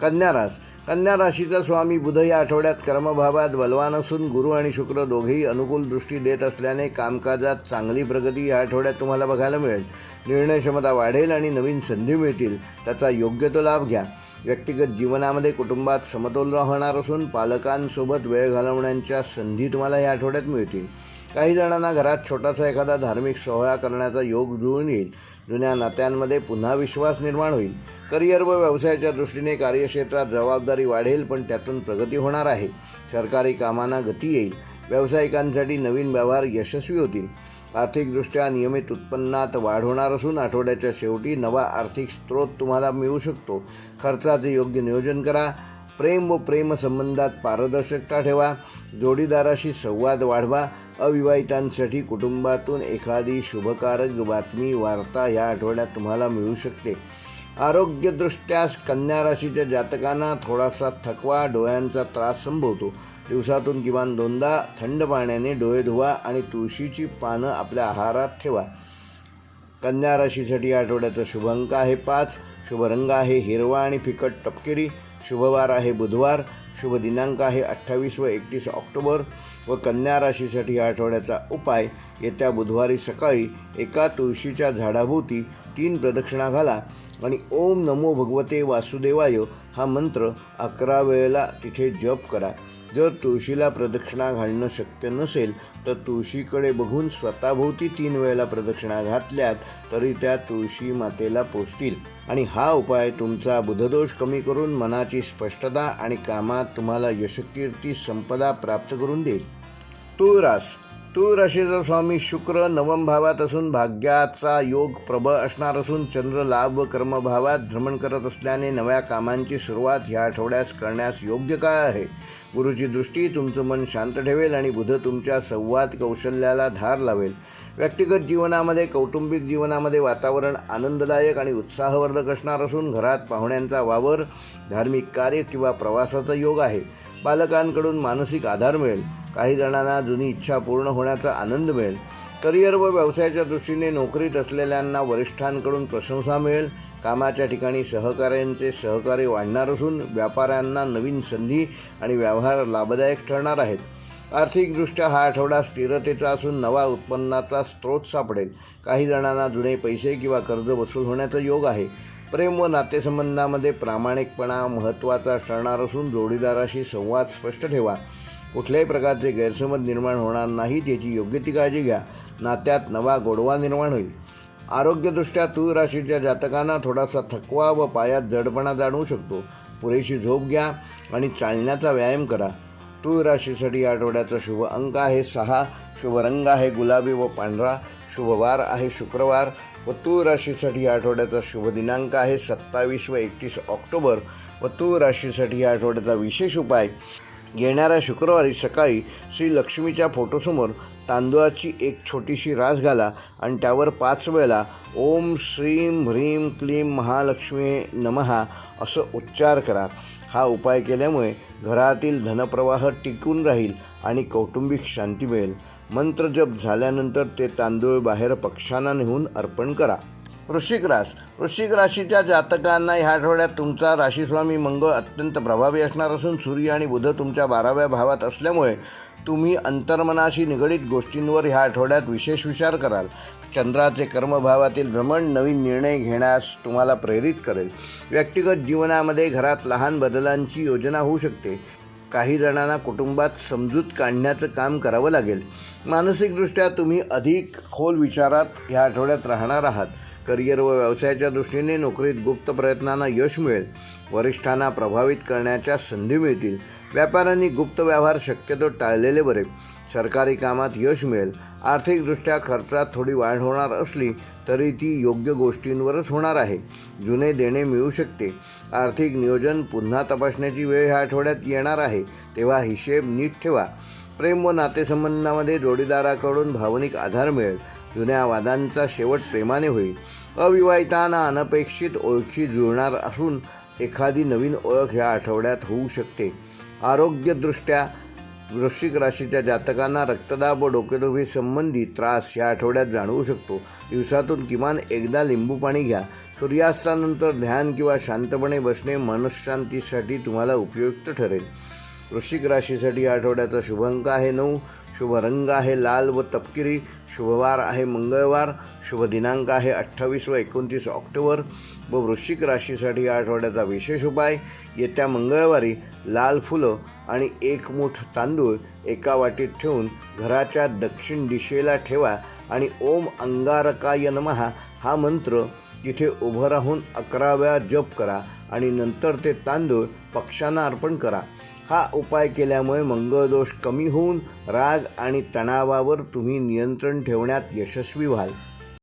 कन्या रास कन्या राशीचा स्वामी बुध या आठवड्यात कर्मभावात बलवान असून गुरु आणि शुक्र दोघेही अनुकूल दृष्टी देत असल्याने कामकाजात चांगली प्रगती या आठवड्यात तुम्हाला बघायला मिळेल. निर्णय क्षमता वाढेल आणि नवीन संधी मिळतील त्याचा योग्य तो लाभ घ्या. व्यक्तिगत जीवनामध्ये कुटुंबात समतोल राहणार असून पालकांसोबत वेळ घालवण्याच्या संधी तुम्हाला या आठवड्यात मिळतील. काही जणांना घरात छोटासा एखादा धार्मिक सोहळा करण्याचा योग जुळून येईल. जुन्या नात्यांमध्ये पुन्हा विश्वास निर्माण होईल. करिअर व व्यवसायाच्या दृष्टीने कार्यक्षेत्रात जबाबदारी वाढेल पण त्यातून प्रगती होणार आहे. सरकारी कामांना गती येईल. व्यावसायिकांसाठी नवीन व्यवहार यशस्वी होतील. आर्थिकदृष्ट्या नियमित उत्पन्नात वाढ होणार असून आठवड्याच्या शेवटी नवा आर्थिक स्रोत तुम्हाला मिळू शकतो. खर्चाचे योग्य नियोजन करा. प्रेम व प्रेमसंबंधात पारदर्शकता ठेवा. जोडीदाराशी संवाद वाढवा. अविवाहितांसाठी कुटुंबातून एखादी शुभकारक बातमी वार्ता या आठवड्यात तुम्हाला मिळू शकते. आरोग्यदृष्ट्या कन्या राशीच्या जातकांना थोडासा थकवा डोळ्यांचा त्रास संभवतो. दिवसातून किमान दोनदा थंड पाण्याने डोळे धुवा आणि तुळशीची पानं आपल्या आहारात ठेवा. कन्या राशीसाठी या आठवड्याचा शुभ अंक आहे पाच. शुभ रंग आहे हिरवा आणि फिकट तपकिरी शुभवार आहे बुधवार. शुभ दिनांक आहे अठ्ठावीस व एकतीस ऑक्टोबर व कन्या राशीसाठी या आठवड्याचा उपाय. येत्या बुधवारी सकाळी एका तुळशीच्या झाडाभोवती तीन प्रदक्षिणा घाला आणि ओम नमो भगवते वासुदेवाय हा मंत्र अकरा वेळेला तिथे जप करा. जर तुळशीला प्रदक्षिणा घालणं शक्य नसेल तर तुळशीकडे बघून स्वतःभोवती तीन वेळेला प्रदक्षिणा घातल्यात तरी त्या तुळशी मातेला पोचतील आणि हा उपाय तुमचा बुधदोष कमी करून मनाची स्पष्टता आणि कामात तुम्हाला यशकीर्ती संपदा प्राप्त करून देईल. तूळ रास तूळ राशीचा स्वामी शुक्र नवम भावात असून भाग्याचा योग प्रबळ असणार असून चंद्र लाभ व कर्मभावात भ्रमण करत असल्याने नव्या कामांची सुरुवात ह्या आठवड्यास करण्यास योग्य काळ आहे? गुरुची दृष्टी तुमचं मन शांत ठेवेल आणि बुध तुमच्या संवाद कौशल्याला धार लावेल. व्यक्तिगत जीवनामध्ये कौटुंबिक जीवनामध्ये वातावरण आनंददायक आणि उत्साहवर्धक असणार असून घरात पाहुण्यांचा वावर धार्मिक कार्य किंवा प्रवासाचा योग आहे. पालकांकडून मानसिक आधार मिळेल. काही जणांना जुनी इच्छा पूर्ण होण्याचा आनंद मिळेल. करिअर व व्यवसायाच्या दृष्टीने नोकरीत असलेल्यांना वरिष्ठांकडून प्रशंसा मिळेल. कामाच्या ठिकाणी सहकाऱ्यांचे सहकार्य वाढणार असून व्यापाऱ्यांना नवीन संधी आणि व्यवहार लाभदायक ठरणार आहेत. आर्थिकदृष्ट्या हा आठवडा स्थिरतेचा असून नवा उत्पन्नाचा स्रोत सापडेल. काही जणांना जुने पैसे किंवा कर्ज वसूल होण्याचा योग आहे. प्रेम व नातेसंबंधामध्ये प्रामाणिकपणा महत्त्वाचा ठरणार असून जोडीदाराशी संवाद स्पष्ट ठेवा. कुठल्याही प्रकारचे गैरसमज निर्माण होणार नाहीत याची योग्य ती काळजी घ्या. नात्यात नवा गोडवा निर्माण होईल. आरोग्यदृष्ट्या तूळ राशीच्या जातकांना थोडासा थकवा व पायात जडपणा जाणवू शकतो. पुरेशी झोप घ्या आणि चालण्याचा व्यायाम करा. तूळ राशीसाठी या आठवड्याचा शुभ अंक आहे सहा शुभ रंग आहे गुलाबी व पांढरा शुभवार आहे शुक्रवार व तूळ राशीसाठी या आठवड्याचा शुभ दिनांक आहे सत्तावीस व एकतीस ऑक्टोबर व तूळ राशीसाठी या आठवड्याचा विशेष उपाय येणाऱ्या शुक्रवारी सकाळी श्री लक्ष्मीच्या फोटोसमोर तांदूळाची एक छोटीशी रास घाला आणि त्यावर पाच वेळेला ओम श्रीम ह्रीम क्लीम महालक्ष्मी नमहा असं उच्चार करा. हा उपाय केल्यामुळे घरातील धनप्रवाह टिकून राहील आणि कौटुंबिक शांती मिळेल. मंत्रजप झाल्यानंतर ते तांदूळ बाहेर पक्षांना नेऊन अर्पण करा. वृश्चिक रास वृश्चिक राशीच्या जातकांना ह्या आठवड्यात तुमचा राशीस्वामी मंगळ अत्यंत प्रभावी असणार असून सूर्य आणि बुध तुमच्या बाराव्या भावात असल्यामुळे तुम्ही अंतर्मनाशी निगडीत गोष्टींवर ह्या आठवड्यात विशेष विचार कराल. चंद्राचे कर्मभावातील भ्रमण नवीन निर्णय घेण्यास तुम्हाला प्रेरित करेल. व्यक्तिगत जीवनामध्ये घरात लहान बदलांची योजना होऊ शकते. काही जणांना कुटुंबात समजूत काढण्याचं काम करावं लागेल. मानसिकदृष्ट्या तुम्ही अधिक खोल विचारात ह्या आठवड्यात राहणार आहात. करिअर व व्यवसायाच्या दृष्टीने नोकरीत गुप्त प्रयत्नांना यश मिळेल. वरिष्ठांना प्रभावित करण्याच्या संधी मिळतील. व्यापाऱ्यांनी गुप्त व्यवहार शक्यतो टाळलेले बरे. सरकारी कामात यश मिळेल. आर्थिकदृष्ट्या खर्चात थोडी वाढ होणार असली तरी ती योग्य गोष्टींवरच होणार आहे. जुने देणे मिळू शकते. आर्थिक नियोजन पुन्हा तपासण्याची वेळ ह्या आठवड्यात येणार आहे. तेव्हा हिशेब नीट ठेवा. प्रेम व नातेसंबंधामध्ये जोडीदाराकडून भावनिक आधार मिळेल. जुन्या वादांचा शेवट प्रेमाने होईल. अविवाहितांना अनपेक्षित ओळखी जुळणार असून एखादी नवीन ओळख ह्या आठवड्यात होऊ शकते. आरोग्यदृष्ट्या वृश्चिक राशीच्या जातकांना रक्तदाब व डोकेदुखी संबंधी त्रास या आठवड्यात जाणवू शकतो. दिवसातून किमान एकदा लिंबू पाणी घ्या. सूर्यास्तानंतर ध्यान किंवा शांतपणे बसणे मनशांतीसाठी तुम्हाला उपयुक्त ठरेल. वृश्चिक राशीसाठी आठवड्याचा शुभ अंक आहे नऊ शुभ रंग आहे लाल व तपकिरी शुभवार आहे मंगळवार शुभ दिनांक आहे अठ्ठावीस व एकोणतीस ऑक्टोबर व वृश्चिक राशीसाठी या आठवड्याचा विशेष उपाय येत्या मंगळवारी लाल फुलं आणि एक मूठ तांदूळ एका वाटीत ठेवून घराच्या दक्षिण दिशेला ठेवा आणि ओम अंगारकाय नमहा हा मंत्र तिथे उभं राहून अकरा वेळा जप करा आणि नंतर ते तांदूळ पक्ष्यांना अर्पण करा. हा उपाय केल्यामुळे मंगळदोष कमी होऊन राग आणि तणावावर तुम्ही नियंत्रण ठेवण्यात यशस्वी व्हाल.